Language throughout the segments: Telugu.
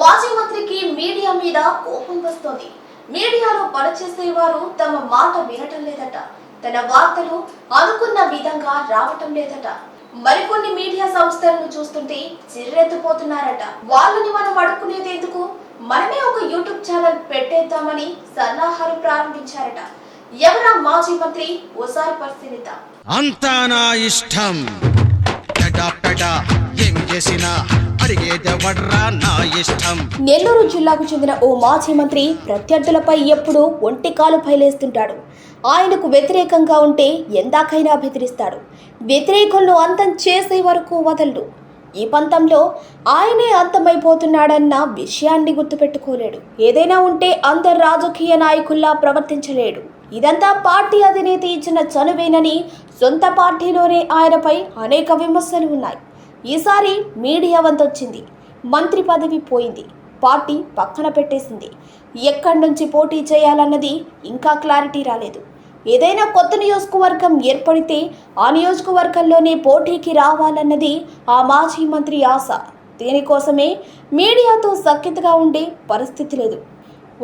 మాజీ మంత్రికి మీడియా మీద కోపం వస్తోంది. మీడియాలో పనిచేసేవారు తమ మాట వినటం లేదట. తన వార్తలు అనుకున్న విధంగా రావటం లేదట. మరికొన్ని మీడియా సంస్థలను చూస్తుంటే చిర్రెత్తిపోతున్నారట. వాళ్ళని మనం అడుక్కునేది ఎందుకు? మనమే ఒక యూట్యూబ్ ఛానల్ పెట్టేద్దామని సన్నాహాలు ప్రారంభించారట. ఎవరా మాజీ మంత్రి? ఓసారి పరిశీలిత అంతా నా ఇష్టం. పెడా పెడా ఏం చేసినా నెల్లూరు జిల్లాకు చెందిన ఓ మాజీ మంత్రి ప్రత్యర్థులపై ఎప్పుడూ ఒంటి కాలు పైలేస్తుంటాడు. ఆయనకు వ్యతిరేకంగా ఉంటే ఎందాకైనా బెదిరిస్తాడు. వ్యతిరేకులను అంతం చేసే వరకు వదలడు. ఈ పంతంలో ఆయనే అంతమైపోతున్నాడన్న విషయాన్ని గుర్తుపెట్టుకోలేడు. ఏదైనా ఉంటే అందరు రాజకీయ నాయకుల్లా ప్రవర్తించలేడు. ఇదంతా పార్టీ అధినేత ఇచ్చిన చనువేనని సొంత పార్టీలోనే ఆయనపై అనేక విమర్శలు ఉన్నాయి. ఈసారి మీడియా వంతొచ్చింది. మంత్రి పదవి పోయింది. పార్టీ పక్కన పెట్టేసింది. ఎక్కడి నుంచి పోటీ చేయాలన్నది ఇంకా క్లారిటీ రాలేదు. ఏదైనా కొత్త నియోజకవర్గం ఏర్పడితే ఆ నియోజకవర్గంలోనే పోటీకి రావాలన్నది ఆ మాజీ మంత్రి ఆశ. దీనికోసమే మీడియాతో సఖ్యతగా ఉండే పరిస్థితి లేదు.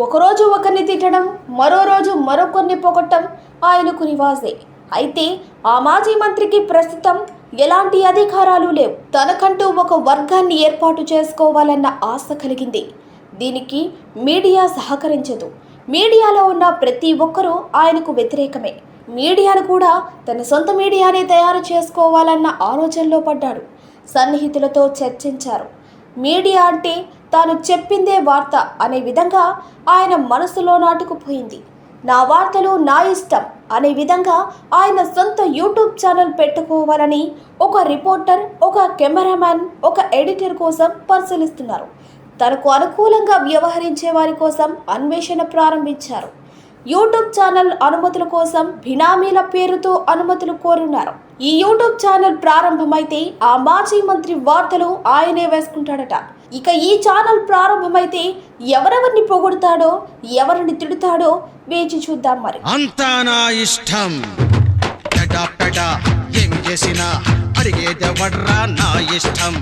ఒకరోజు ఒకరిని తిట్టడం మరో రోజు మరొకరిని పొగట్టడం ఆయనకు నివాసే అయితే ఆ మాజీ మంత్రికి ప్రస్తుతం ఎలాంటి అధికారాలు లేవు. తనకంటూ ఒక వర్గాన్ని ఏర్పాటు చేసుకోవాలన్న ఆశ కలిగింది. దీనికి మీడియా సహకరించదు. మీడియాలో ఉన్న ప్రతి ఒక్కరూ ఆయనకు వ్యతిరేకమే. మీడియాను కూడా తన సొంత మీడియానే తయారు చేసుకోవాలన్న ఆలోచనలో పడ్డాడు. సన్నిహితులతో చర్చించారు. మీడియా అంటే తాను చెప్పిందే వార్త అనే విధంగా ఆయన మనసులో నాటుకుపోయింది. నా వార్తలు నా ఇష్టం అనే విధంగా ఆయన సొంత యూట్యూబ్ ఛానల్ పెట్టుకోవాలని ఒక రిపోర్టర్ ఒక కెమెరామ్యాన్ ఒక ఎడిటర్ కోసం పరిశీలిస్తున్నారు. తనకు అనుకూలంగా వ్యవహరించే వారి కోసం అన్వేషణ ప్రారంభించారు. యూట్యూబ్ ఛానల్ అనుమతుల కోసం బినామీల పేరుతో అనుమతులు కోరున్నారు ఈ యూట్యూబ్ ఛానల్ ప్రారంభమైతే ఆ మాజీ మంత్రి వార్తలు ఆయనే వేసుకుంటాడట. ఇక ఈ ఛానల్ ప్రారంభమైతే ఎవరెవరిని పొగుడతాడో ఎవరిని తిడుతాడో వేచి చూద్దాం మరి. అంతా నా ఇష్టం. పెడ పెడ ఏం చేసినా అడిగేదెవడ్రా నా ఇష్టం.